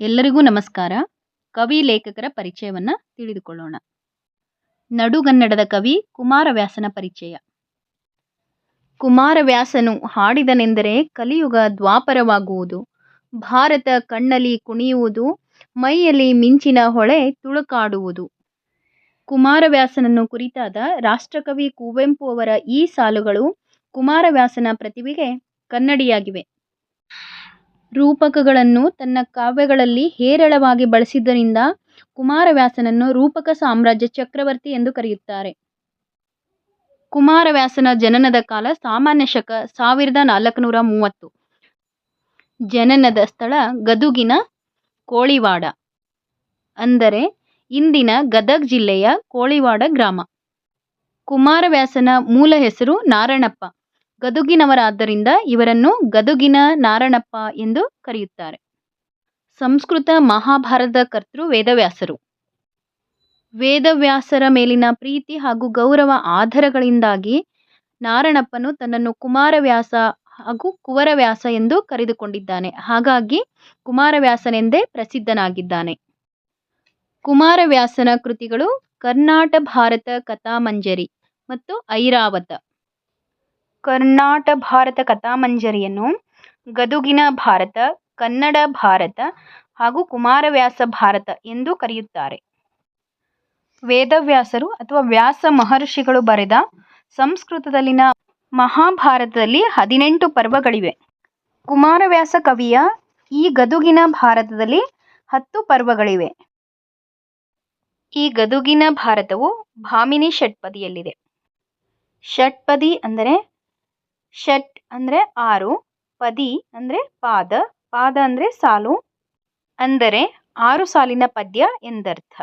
ಎಲ್ಲರಿಗೂ ನಮಸ್ಕಾರ. ಕವಿ ಲೇಖಕರ ಪರಿಚಯವನ್ನು ತಿಳಿದುಕೊಳ್ಳೋಣ. ನಡುಗನ್ನಡದ ಕವಿ ಕುಮಾರವ್ಯಾಸನ ಪರಿಚಯ. ಕುಮಾರವ್ಯಾಸನು ಹಾಡಿದನೆಂದರೆ ಕಲಿಯುಗ ದ್ವಾಪರವಾಗುವುದು. ಭಾರತ ಕಣ್ಣಲ್ಲಿ ಕುಣಿಯುವುದು, ಮೈಯಲ್ಲಿ ಮಿಂಚಿನ ಹೊಳೆ ತುಳುಕಾಡುವುದು. ಕುಮಾರವ್ಯಾಸನನ್ನು ಕುರಿತಾದ ರಾಷ್ಟ್ರಕವಿ ಕುವೆಂಪು ಅವರ ಈ ಸಾಲುಗಳು ಕುಮಾರವ್ಯಾಸನ ಪ್ರತಿಭೆಗೆ ಕನ್ನಡಿಯಾಗಿವೆ. ರೂಪಕಗಳನ್ನು ತನ್ನ ಕಾವ್ಯಗಳಲ್ಲಿ ಹೇರಳವಾಗಿ ಬಳಸಿದ್ದರಿಂದ ಕುಮಾರವ್ಯಾಸನನ್ನು ರೂಪಕ ಸಾಮ್ರಾಜ್ಯ ಚಕ್ರವರ್ತಿ ಎಂದು ಕರೆಯುತ್ತಾರೆ. ಕುಮಾರವ್ಯಾಸನ ಜನನದ ಕಾಲ ಸಾಮಾನ್ಯ ಶಕ, ಸಾವಿರದ ನಾಲ್ಕುನೂರ ಮೂವತ್ತು. ಜನನದ ಸ್ಥಳ ಗದುಗಿನ ಕೋಳಿವಾಡ. ಅಂದರೆ ಇಂದಿನ ಗದಗ್ ಜಿಲ್ಲೆಯ ಕೋಳಿವಾಡ ಗ್ರಾಮ. ಕುಮಾರವ್ಯಾಸನ ಮೂಲ ಹೆಸರು ನಾರಣಪ್ಪ. ಗದುಗಿನವರಾದ್ದರಿಂದ ಇವರನ್ನು ಗದುಗಿನ ನಾರಣಪ್ಪ ಎಂದು ಕರೆಯುತ್ತಾರೆ. ಸಂಸ್ಕೃತ ಮಹಾಭಾರತದ ಕರ್ತೃ ವೇದವ್ಯಾಸರು. ವೇದವ್ಯಾಸರ ಮೇಲಿನ ಪ್ರೀತಿ ಹಾಗೂ ಗೌರವ ಆಧಾರಗಳಿಂದಾಗಿ ನಾರಣಪ್ಪನು ತನ್ನನ್ನು ಕುಮಾರವ್ಯಾಸ ಹಾಗೂ ಕುವರವ್ಯಾಸ ಎಂದು ಕರೆದುಕೊಂಡಿದ್ದಾನೆ. ಹಾಗಾಗಿ ಕುಮಾರವ್ಯಾಸನೆಂದೇ ಪ್ರಸಿದ್ಧನಾಗಿದ್ದಾನೆ. ಕುಮಾರವ್ಯಾಸನ ಕೃತಿಗಳು ಕರ್ನಾಟ ಭಾರತ ಕಥಾಮಂಜರಿ ಮತ್ತು ಐರಾವತ. ಕರ್ನಾಟ ಭಾರತ ಕಥಾಮಂಜರಿಯನ್ನು, ಗದುಗಿನ ಭಾರತ, ಕನ್ನಡ ಭಾರತ ಹಾಗೂ ಕುಮಾರವ್ಯಾಸ ಭಾರತ ಎಂದು ಕರೆಯುತ್ತಾರೆ. ವೇದವ್ಯಾಸರು ಅಥವಾ ವ್ಯಾಸ ಮಹರ್ಷಿಗಳು ಬರೆದ ಸಂಸ್ಕೃತದಲ್ಲಿನ ಮಹಾಭಾರತದಲ್ಲಿ ಹದಿನೆಂಟು ಪರ್ವಗಳಿವೆ. ಕುಮಾರವ್ಯಾಸ ಕವಿಯ ಈ ಗದುಗಿನ ಭಾರತದಲ್ಲಿ ಹತ್ತು ಪರ್ವಗಳಿವೆ. ಈ ಗದುಗಿನ ಭಾರತವು ಭಾಮಿನಿ ಷಟ್ಪದಿಯಲ್ಲಿದೆ. ಷಟ್ಪದಿ ಅಂದರೆ ಷಟ್ ಅಂದರೆ ಆರು, ಪದಿ ಅಂದರೆ ಪಾದ ಪಾದ ಅಂದರೆ ಸಾಲು ಅಂದರೆ ಆರು ಸಾಲಿನ ಪದ್ಯ ಎಂದರ್ಥ.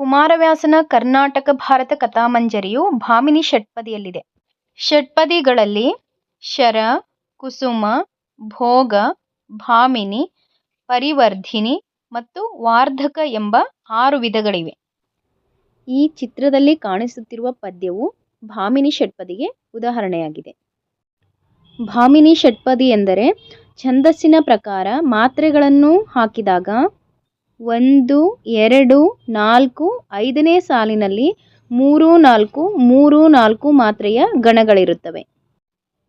ಕುಮಾರವ್ಯಾಸನ ಕರ್ನಾಟಕ ಭಾರತ ಕಥಾಮಂಜರಿಯು ಭಾಮಿನಿ ಷಟ್ಪದಿಯಲ್ಲಿದೆ ಷಟ್ಪದಿಗಳಲ್ಲಿ ಶರ, ಕುಸುಮ, ಭೋಗ, ಭಾಮಿನಿ, ಪರಿವರ್ಧಿನಿ ಮತ್ತು ವಾರ್ಧಕ ಎಂಬ ಆರು ವಿಧಗಳಿವೆ. ಈ ಚಿತ್ರದಲ್ಲಿ ಕಾಣಿಸುತ್ತಿರುವ ಪದ್ಯವು ಭಾಮಿನಿ ಷಟ್ಪದಿಗೆ ಉದಾಹರಣೆಯಾಗಿದೆ. ಭಾಮಿನಿ ಷಟ್ಪದಿ ಎಂದರೆ ಛಂದಸ್ಸಿನ ಪ್ರಕಾರ ಮಾತ್ರೆಗಳನ್ನು ಹಾಕಿದಾಗ ಒಂದು, ಎರಡು, ನಾಲ್ಕು, ಐದನೇ ಸಾಲಿನಲ್ಲಿ ಮೂರು, ನಾಲ್ಕು ಮೂರು, ನಾಲ್ಕು ಮಾತ್ರೆಯ ಗಣಗಳಿರುತ್ತವೆ.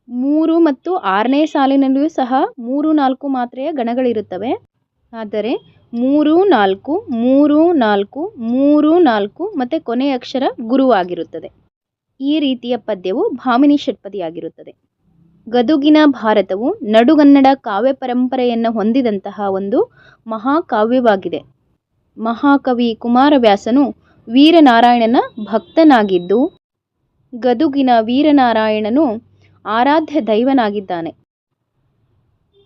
ಮೂರು ಮತ್ತು ಆರನೇ ಸಾಲಿನಲ್ಲಿಯೂ ಸಹ ಮೂರು, ನಾಲ್ಕು ಮಾತ್ರೆಯ ಗಣಗಳಿರುತ್ತವೆ. ಆದರೆ ಮೂರು, ನಾಲ್ಕು ಮೂರು ನಾಲ್ಕು ಮೂರು, ನಾಲ್ಕು ಮತ್ತು ಕೊನೆಯ ಅಕ್ಷರ ಗುರುವಾಗಿರುತ್ತದೆ. ಈ ರೀತಿಯ ಪದ್ಯವು ಭಾಮಿನಿ ಷಟ್ಪದಿಯಾಗಿರುತ್ತದೆ. ಗದುಗಿನ ಭಾರತವು ನಡುಗನ್ನಡ ಕಾವ್ಯ ಪರಂಪರೆಯನ್ನು ಹೊಂದಿದಂತಹ ಒಂದು ಮಹಾಕಾವ್ಯವಾಗಿದೆ. ಮಹಾಕವಿ ಕುಮಾರವ್ಯಾಸನು ವೀರನಾರಾಯಣನ ಭಕ್ತನಾಗಿದ್ದು, ಗದುಗಿನ ವೀರನಾರಾಯಣನು ಆರಾಧ್ಯ ದೈವನಾಗಿದ್ದಾನೆ.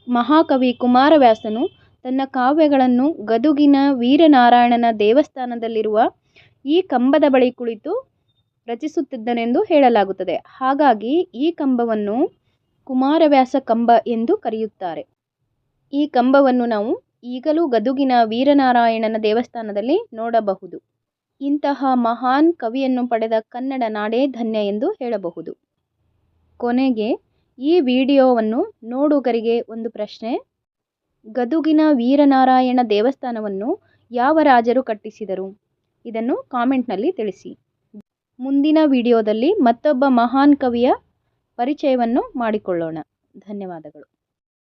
ಮಹಾಕವಿ ಕುಮಾರವ್ಯಾಸನು ತನ್ನ ಕಾವ್ಯಗಳನ್ನು ಗದುಗಿನ ವೀರನಾರಾಯಣನ ದೇವಸ್ಥಾನದಲ್ಲಿರುವ ಈ ಕಂಬದ ಬಳಿ ಕುಳಿತು ರಚಿಸುತ್ತಿದ್ದನೆಂದು ಹೇಳಲಾಗುತ್ತದೆ. ಹಾಗಾಗಿ ಈ ಕಂಬವನ್ನು ಕುಮಾರವ್ಯಾಸ ಕಂಬ ಎಂದು ಕರೆಯುತ್ತಾರೆ. ಈ ಕಂಬವನ್ನು ನಾವು ಈಗಲೂ ಗದುಗಿನ ವೀರನಾರಾಯಣನ ದೇವಸ್ಥಾನದಲ್ಲಿ ನೋಡಬಹುದು. ಇಂತಹ ಮಹಾನ್ ಕವಿಯನ್ನು ಪಡೆದ ಕನ್ನಡ ನಾಡೇ ಧನ್ಯ ಎಂದು ಹೇಳಬಹುದು. ಕೊನೆಗೆ ಈ ವಿಡಿಯೋವನ್ನು ನೋಡುಗರಿಗೆ ಒಂದು ಪ್ರಶ್ನೆ. ಗದುಗಿನ ವೀರನಾರಾಯಣ ದೇವಸ್ಥಾನವನ್ನು ಯಾವ ರಾಜರು ಕಟ್ಟಿಸಿದರು? ಇದನ್ನು ಕಾಮೆಂಟ್ನಲ್ಲಿ ತಿಳಿಸಿ. ಮುಂದಿನ ವಿಡಿಯೋದಲ್ಲಿ ಮತ್ತೊಬ್ಬ ಮಹಾನ್ ಕವಿಯ ಪರಿಚಯವನ್ನು ಮಾಡಿಕೊಳ್ಳೋಣ. ಧನ್ಯವಾದಗಳು.